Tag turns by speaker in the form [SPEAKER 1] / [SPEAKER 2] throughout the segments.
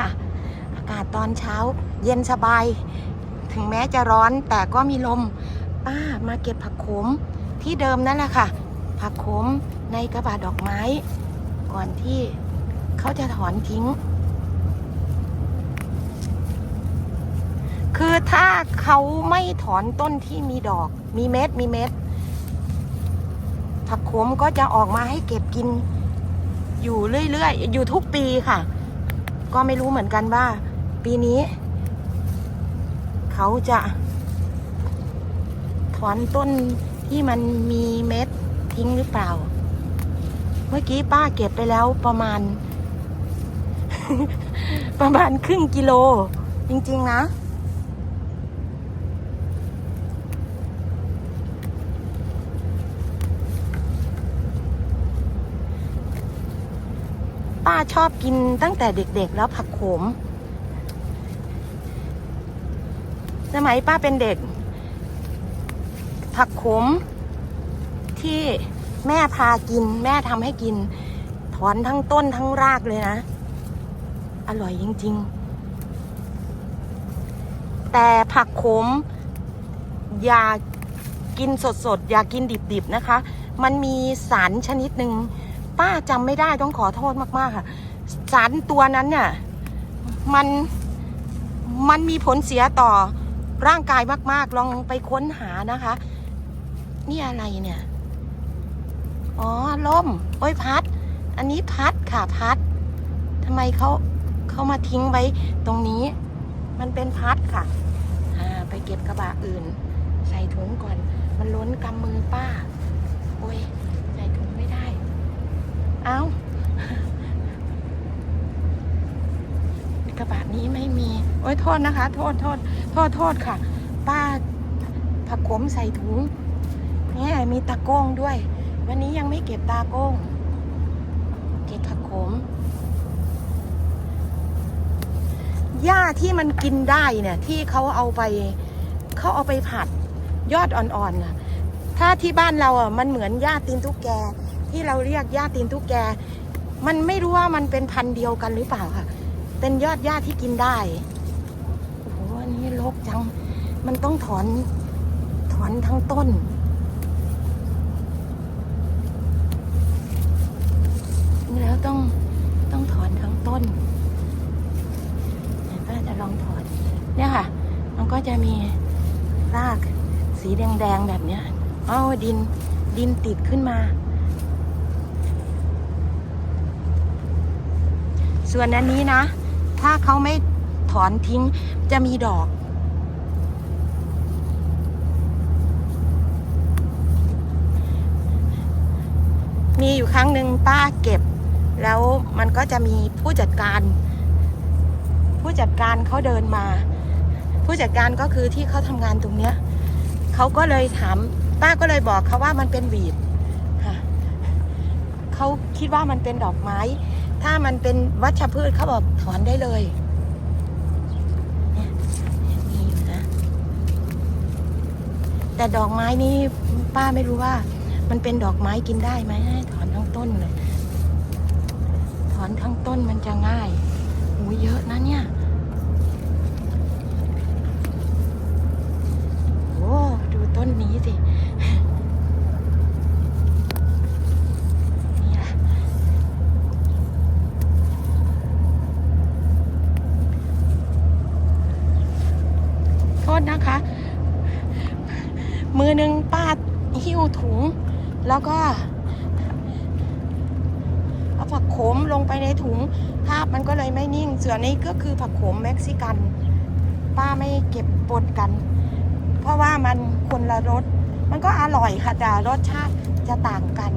[SPEAKER 1] ค่ะ อากาศตอนเช้าเย็นสบาย ถึงแม้จะร้อนแต่ก็มีลม ป้ามาเก็บผักโขมที่เดิมนั่นแหละค่ะ ผักโขมในกระบะดอกไม้ ก่อนที่เขาจะถอนทิ้ง คือถ้าเขาไม่ถอนต้นที่มีดอก มีเม็ดมีเม็ดผักโขมก็จะออกมาให้เก็บกินอยู่เรื่อยๆ อยู่ทุกปีค่ะ ก็ไม่รู้เหมือนกันว่า ปีนี้ เขาจะ ถอนต้นที่มันมีเม็ดทิ้งหรือเปล่า เมื่อกี้ป้าเก็บไปแล้วประมาณ ประมาณครึ่งกิโล จริง ๆ นะ ป้าชอบกินตั้งแต่เด็กๆ แล้วผักโขม สมัยป้าเป็นเด็ก ผักโขม ที่แม่พากิน แม่ทำให้กิน ถอนทั้งต้นทั้งรากเลยนะ อร่อยจริง ๆ แต่ผักโขม อย่ากินสดๆ อย่ากินดิบๆนะคะ มันมีสารชนิดหนึ่ง ป้าจำไม่ได้ต้องขอโทษมากๆค่ะ สารตัวนั้นเนี่ยมันมันมีผลเสียต่อร่างกายมาก ๆ ลองไปค้นหานะคะ นี่อะไรเนี่ย อ๋อล่มโอ้ยพัด อันนี้พัดค่ะพัดทำไมเขาเขามาทิ้งไว้ตรงนี้ มันเป็นพัดค่ะไปเก็บกระบะอื่น ใส่ถุงก่อน มันล้นกำมือป้า โอ้ย เอากระบะนี้ไม่มี โอ้ยโทษนะคะ โทษโทษโทษโทษค่ะ ป้าผักขมใส่ถุงนี่มีตะโก้งด้วย วันนี้ยังไม่เก็บตาโก้ง เก็บผักขมหญ้าที่มันกินได้เนี่ย ที่เขาเอาไปเขาเอาไปผัดยอดอ่อนๆน่ะ ถ้าที่บ้านเราอะมันเหมือนหญ้าตีนตุ๊กแก ที่เราเรียกหญ้าตีนตุ๊กแก มันไม่รู้ว่ามันเป็นพันธุ์เดียวกันหรือเปล่าค่ะ เป็นยอดหญ้าที่กินได้ โอ้โหอันนี้รกจัง มันต้องถอนถอนทั้งต้นแล้วต้องต้องถอนทั้งต้นเดี๋ยวป้าจะลองถอน เนี่ยค่ะ มันก็จะมีรากสีแดงๆแบบเนี้ยอ้าดินดินติดขึ้นมา ส่วนอันนี้นะ ถ้าเขาไม่ถอนทิ้งจะมีดอก มีอยู่ครั้งหนึ่งป้าเก็บ แล้วมันก็จะมีผู้จัดการ ผู้จัดการเขาเดินมา ผู้จัดการก็คือที่เขาทำงานตรงเนี้ยเขาก็เลยถาม ป้าก็เลยบอกเขาว่ามันเป็นหวีดเขาคิดว่ามันเป็นดอกไม้ ถ้ามันเป็นวัชพืชเขาบอกถอนได้เลยนี่ยมีอยู่นะ แต่ดอกไม้นี่ป้าไม่รู้ว่า มันเป็นดอกไม้กินได้ไหมถอนทั้งต้นเลยถอนทั้งต้นมันจะง่ายหูเยอะนะเนี่ยโอ้ดูต้นนี้สิ นี่ล่ะ โท ษนะคะ มือหนึ่งป้าหิ้วถุง แล้วก็เอาผักโขมลงไปในถุง ภาพมันก็เลยไม่นิ่ง เส่วนนี้ก็คือผักโขมเม็กซิกัน ป้าไม่เก็บปนกัน เพราะว่ามันคนละรส มันก็อร่อยค่ะแต่รสชาติจะต่างกัน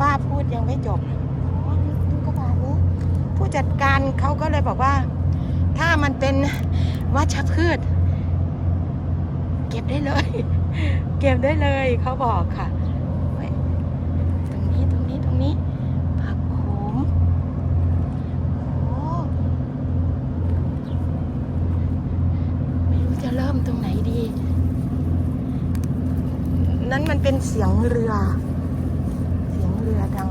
[SPEAKER 1] ป้าพูดยังไม่จบอ๋อดูกระบาดนี้ผู้จัดการเขาก็เลยบอกว่า ถ้ามันเป็น วัชพืช เก็บได้เลย เก็บได้เลยเขาบอกค่ะตรงนี้ตรงนี้ตรงนี้ผักโขมโอ้ไม่รู้จะเริ่มตรงไหนดี นั้นมันเป็นเสียงเรือ เสียงเรือดัง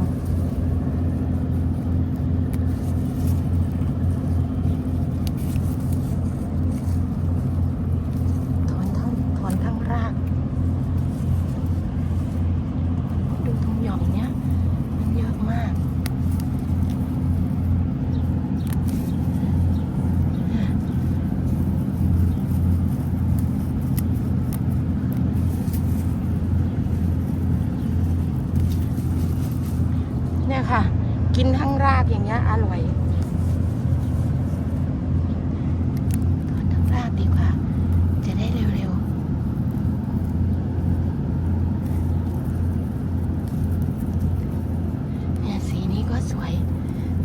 [SPEAKER 1] กินทั้งรากอย่างเงี้ยอร่อยถอนทั้งรากดีกว่า จะได้เร็วๆเนี่ยสีนี้ก็สวย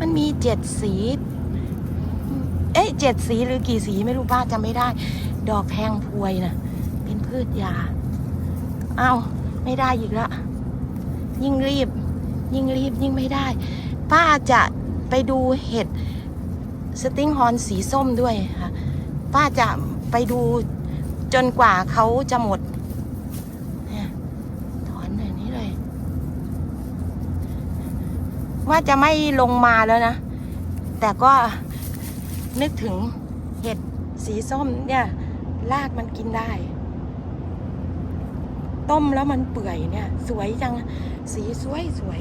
[SPEAKER 1] มันมีเจ็ดสี เอ๊ะเจ็ดสีหรือกี่สีไม่รู้ป้าจำไม่ได้ ดอกแพงพวยนะเป็นพืชยา เอา้า ไม่ได้อีกละยิ่งรีบ ยิ่งรีบยิ่งไม่ได้ ป้าจะไปดูเห็ดสติงฮอนสีส้มด้วยค่ะ ป้าจะไปดูจนกว่าเขาจะหมดเนี่ยถอนอย่างนี้เลย ว่าจะไม่ลงมาแล้วนะ แต่ก็นึกถึงเห็ดสีส้มเนี่ยรากมันกินได้ ต้มแล้วมันเปื่อยเนี่ย สวยจัง สีสวยสวย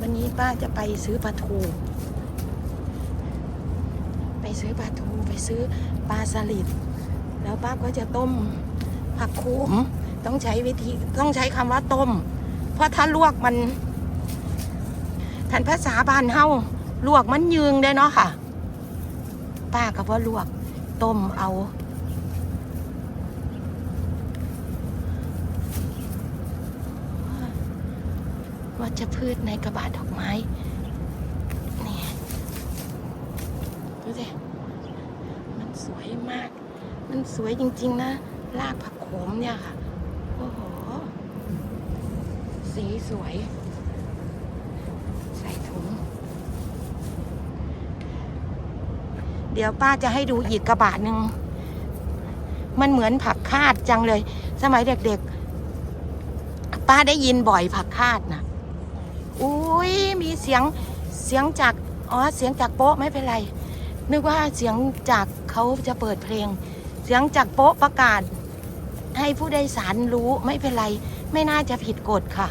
[SPEAKER 1] วันนี้ป้าจะไปซื้อปลาทู ไปซื้อปลาทู ไปซื้อปลาสลิด แล้วป้าก็จะต้มผักโขม ต้องใช้วิธีต้องใช้คำว่าต้ม เพราะถ้าลวกมันทันภาษาบ้านเฮาลวกมันยืงได้เนาะค่ะ ป้าก็ว่าลวก ต้มเอาว่าจะพืชในกระบะดดอกไม้ นี่ ดูสิ มันสวยมาก มันสวยจริง ๆ นะ รากผักโขมเนี่ยค่ะ อ้โห สีสวย ใส่ถุง เดี๋ยวป้าจะให้ดูอีกกระบะหนึ่ง มันเหมือนผักคาดจังเลย สมัยเด็กๆ ป้าได้ยินบ่อยผักคาดนะอุ้ยมีเสียงเสียงจากอ๋อเสียงจากโป๊ะไม่เป็นไร นึกว่าเสียงจากเขาจะเปิดเพลง เสียงจากโป๊ะประกาศ ให้ผู้โดยสารรู้ไม่เป็นไร ไม่น่าจะผิดกฎค่ะ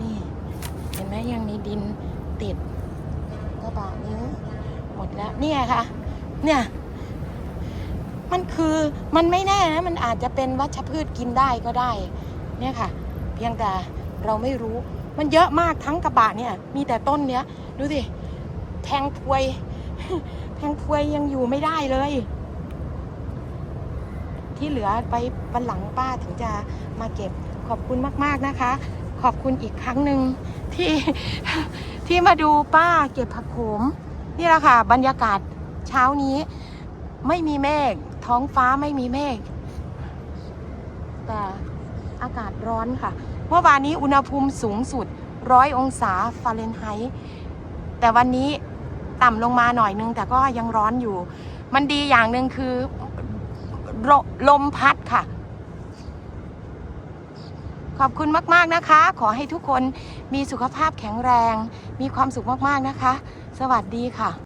[SPEAKER 1] นี่ เห็นไหมยังมีดินติดกระบะนี้หมดแล้ว เนี่ยค่ะ เนี่ย มันคือมันไม่แน่นะ มันอาจจะเป็นวัชพืชกินได้ก็ได้ เนี่ยค่ะ เพียงแต่ เราไม่รู้ มันเยอะมากทั้งกระบะเนี่ย มีแต่ต้นเนี้ย ดูสิ แทงพวย แทงพวยยังอยู่ไม่ได้เลย ที่เหลือไปวันหลังป้าถึงจะมาเก็บขอบคุณมาก ๆนะคะ ขอบคุณอีกครั้งหนึ่งที่ที่มาดูป้าเก็บผักโขม นี่แหละค่ะ บรรยากาศเช้านี้ไม่มีเมฆท้องฟ้าไม่มีเมฆแต่อากาศร้อนค่ะ เมื่อวานนี้อุณหภูมิสูงสุดร้อยองศาฟาเรนไฮต์แต่วันนี้ต่ำลงมาหน่อยนึง แต่ก็ยังร้อนอยู่ มันดีอย่างหนึ่งคือลลมพัดค่ะ ขอบคุณมาก ๆ นะคะ ขอให้ทุกคนมีสุขภาพแข็งแรง มีความสุขมาก ๆ นะคะ สวัสดีค่ะ